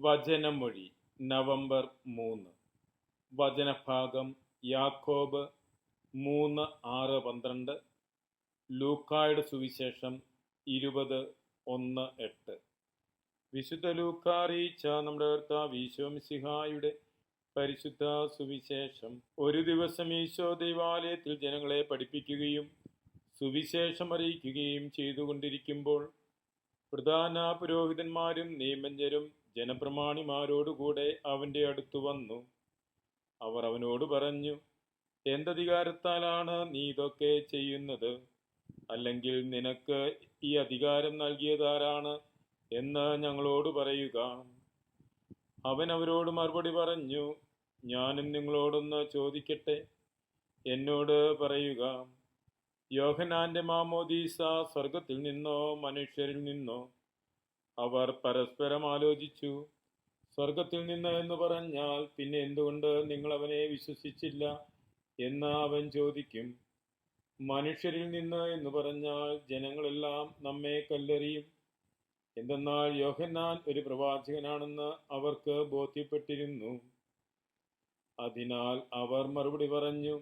വചനമൊഴി November മൂന്ന്. വചനഭാഗം യാക്കോബ് മൂന്ന് ആറ് പന്ത്രണ്ട്. ലൂക്കായുടെ സുവിശേഷം ഇരുപത് ഒന്ന് എട്ട്. വിശുദ്ധ ലൂക്ക അറിയിച്ച നമ്മുടെ ഈശോ പരിശുദ്ധ സുവിശേഷം. ഒരു ദിവസം ഈശോ ദൈവാലയത്തിൽ ജനങ്ങളെ പഠിപ്പിക്കുകയും സുവിശേഷം അറിയിക്കുകയും ചെയ്തുകൊണ്ടിരിക്കുമ്പോൾ പ്രധാന പുരോഹിതന്മാരും നിയമജ്ഞരും ജനപ്രമാണിമാരോടുകൂടെ അവന്റെ അടുത്ത് വന്നു. അവർ അവനോട് പറഞ്ഞു എന്തധികാരത്താലാണ് നീ ഇതൊക്കെ ചെയ്യുന്നത്? അല്ലെങ്കിൽ നിനക്ക് ഈ അധികാരം നൽകിയതാരാണ് എന്ന് ഞങ്ങളോട് പറയുക. അവൻ അവരോട് മറുപടി പറഞ്ഞു ഞാനും നിങ്ങളോടൊന്ന് ചോദിക്കട്ടെ. എന്നോട് പറയുക യോഹനാന്റെ മാമോദീസ സ്വർഗത്തിൽ നിന്നോ മനുഷ്യരിൽ നിന്നോ അവർ പരസ്പരം ആലോചിച്ചു. സ്വർഗത്തിൽ നിന്ന് എന്ന് പറഞ്ഞാൽ പിന്നെ എന്തുകൊണ്ട് നിങ്ങൾ അവനെ വിശ്വസിച്ചില്ല എന്ന് അവൻ ചോദിക്കും. മനുഷ്യരിൽ നിന്ന് എന്ന് പറഞ്ഞാൽ ജനങ്ങളെല്ലാം നമ്മെ കല്ലെറിയും. എന്തെന്നാൽ യോഹന്നാൻ ഒരു പ്രവാചകനാണെന്ന് അവർക്ക് ബോധ്യപ്പെട്ടിരുന്നു. അതിനാൽ അവർ മറുപടി പറഞ്ഞു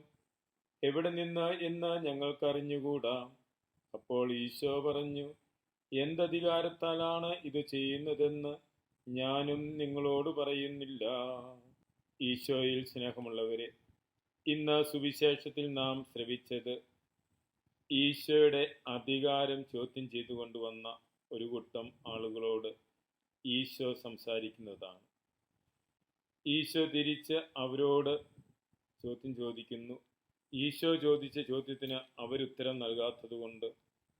എവിടെ നിന്ന് എന്ന് ഞങ്ങൾക്കറിഞ്ഞുകൂടാ? അപ്പോൾ ഈശോ പറഞ്ഞു എന്തധികാരത്താലാണ് ഇത് ചെയ്യുന്നതെന്ന് ഞാനും നിങ്ങളോട് പറയുന്നില്ല. ഈശോയിൽ സ്നേഹമുള്ളവരെ ഇന്ന് സുവിശേഷത്തിൽ നാം ശ്രവിച്ചത് ഈശോയുടെ അധികാരം ചോദ്യം ചെയ്തുകൊണ്ടുവന്ന ഒരു കൂട്ടം ആളുകളോട് ഈശോ സംസാരിക്കുന്നതാണ്. ഈശോ തിരിച്ച് അവരോട് ചോദ്യം ചോദിക്കുന്നു. ഈശോ ചോദിച്ച ചോദ്യത്തിന് അവരുത്തരം നൽകാത്തതുകൊണ്ട്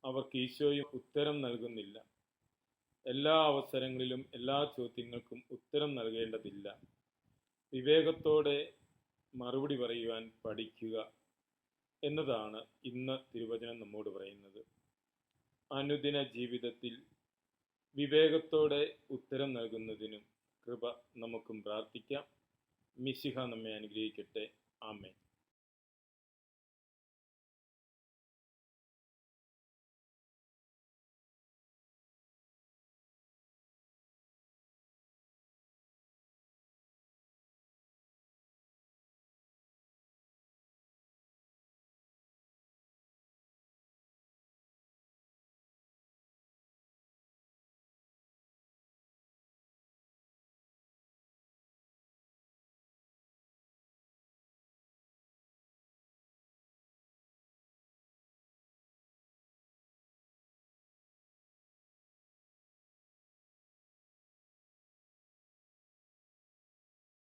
അവർക്ക് ഈശോയും ഉത്തരം നൽകുന്നില്ല. എല്ലാ അവസരങ്ങളിലും എല്ലാ ചോദ്യങ്ങൾക്കും ഉത്തരം നൽകേണ്ടതില്ല. വിവേകത്തോടെ മറുപടി പറയുവാൻ പഠിക്കുക എന്നതാണ് ഇന്ന് തിരുവചനം നമ്മോട് പറയുന്നത്. അനുദിന ജീവിതത്തിൽ വിവേകത്തോടെ ഉത്തരം നൽകുന്നതിനും കൃപ നമുക്കും പ്രാർത്ഥിക്കാം. മിശിഹ നമ്മെ അനുഗ്രഹിക്കട്ടെ. ആമേൻ.